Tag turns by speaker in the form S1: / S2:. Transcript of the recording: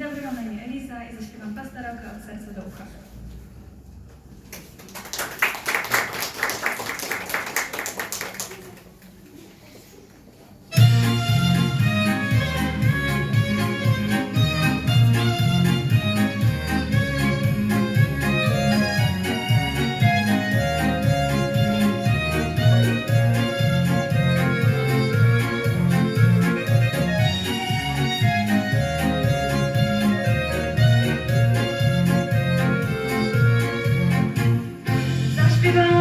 S1: na imię Eliza i zaśpiewam pastorałkę od serca do ucha. Instagram.